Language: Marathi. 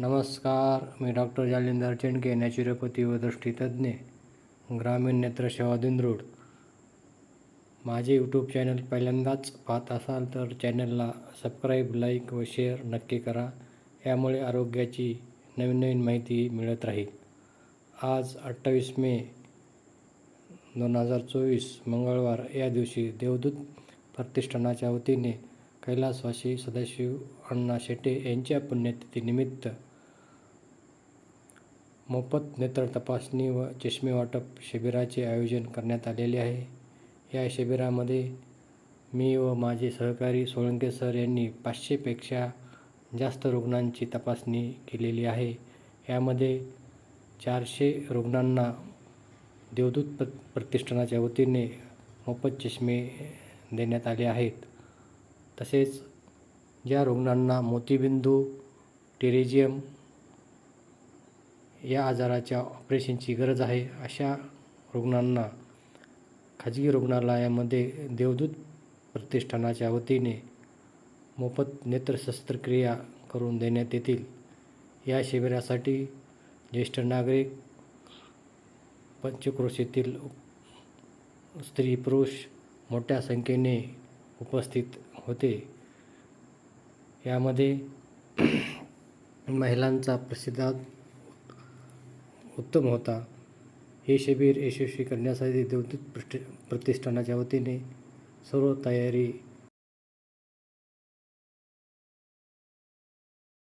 नमस्कार मी डॉक्टर जालिंदर चेंडके नॅचरोपॅथी व दृष्टीतज्ञ ग्रामीण नेत्रसेवा दिंद्रोड माझे यूट्यूब चॅनल पहिल्यांदाच पाहत असाल तर चॅनलला सबस्क्राईब लाईक व शेअर नक्की करा. यामुळे आरोग्याची नवीन नवीन माहिती मिळत राहील. आज अठ्ठावीस मे दोन हजार चोवीस मंगळवार. या दिवशी देवदूत प्रतिष्ठानाच्या वतीने कैलासवासी सदाशिव अण्णा शेटे यांच्या पुण्यतिथीनिमित्त मोफत नेत्र तपासणी व चष्मे वाटप शिबिराचे आयोजन करण्यात आलेले आहे. या शिबिरामध्ये मी व माझे सहकारी सोळंके सर यांनी पाचशेपेक्षा जास्त रुग्णांची तपासणी केलेली आहे. यामध्ये चारशे रुग्णांना देवदूत प्र प्रतिष्ठानाच्या वतीने मोफत चष्मे देण्यात आले आहेत. तसेच ज्या रुग्णांना मोतीबिंदू टेरेजियम या आजाराच्या ऑपरेशनची गरज आहे अशा रुग्णांना खाजगी रुग्णालयामध्ये देवदूत प्रतिष्ठानाच्या वतीने मोफत नेत्र शस्त्रक्रिया करून देण्यात येतील. या शिबिरासाठी ज्येष्ठ नागरिक पंचक्रोशीतील स्त्री पुरुष मोठ्या संख्येने उपस्थित होते. यामध्ये महिलांचा प्रसिद्धात उत्तम होता. हे शिबिर यशस्वी करण्यासाठी देवदूत प्रति प्रतिष्ठानाच्या वतीने सर्व तयारी